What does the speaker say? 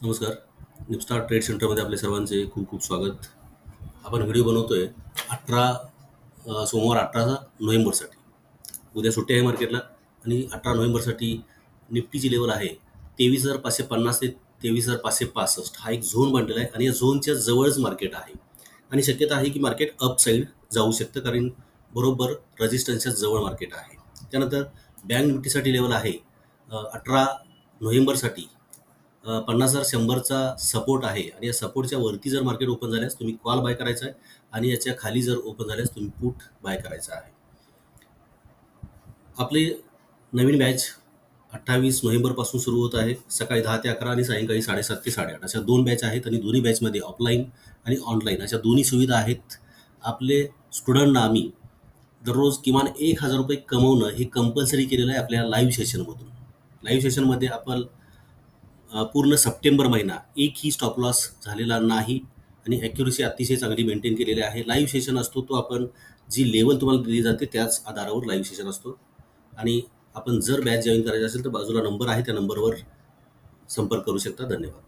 नमस्कार. निपस्टार ट्रेड सेंटरमध्ये आपले सर्वांचे खूप खूप स्वागत. आपण व्हिडिओ बनवतो आहे अठरा सोमवार अठरा नोव्हेंबरसाठी. उद्या सुट्टी आहे मार्केटला आणि अठरा नोव्हेंबरसाठी निफ्टीची लेवल आहे तेवीस हजार पाचशे पन्नास ते तेवीस हजार पाचशे पासष्ट. हा एक झोन बांधलेला आहे आणि या झोनच्या जवळच मार्केट आहे. आणि शक्यता आहे की मार्केट अप साईड जाऊ शकतं कारण बरोबर रजिस्टन्सच्या जवळ मार्केट आहे. त्यानंतर बँक निफ्टीसाठी लेवल आहे अठरा नोव्हेंबरसाठी. पन्नास हजार शंभरचा सपोर्ट आहे. आणि या सपोर्टच्या वरती जर मार्केट ओपन झाल्यास तुम्ही कॉल बाय करायचा आहे. आणि याच्या खाली जर ओपन झाल्यास तुम्ही पुट बाय करायचा आहे. आपली नवीन बॅच अठ्ठावीस नोव्हेंबरपासून सुरू होत आहे. सकाळी दहा ते अकरा आणि सायंकाळी साडेसात ते साडेआठ अशा दोन बॅच आहेत. आणि दोन्ही बॅचमध्ये ऑफलाईन आणि ऑनलाईन अशा दोन्ही सुविधा आहेत. आपले स्टुडंटना आम्ही दररोज किमान एक हजार रुपये कमवणं हे कंपल्सरी केलेलं आहे आपल्या लाईव्ह सेशनमधून लाईव्ह सेशनमध्ये आपण पूर्ण सप्टेंबर महिना एकही स्टॉप लॉस झालेला नाही आणि ॲक्युरेसी अतिशय चांगली मेंटेन केलेली आहे. लाईव्ह सेशन असतो तो आपण जी लेवल तुम्हाला दिली जाते त्याच आधारावर लाईव्ह सेशन असतो. आणि आपण जर बॅच जॉईन करायचं असेल तर बाजूला नंबर आहे त्या नंबरवर संपर्क करू शकता. धन्यवाद.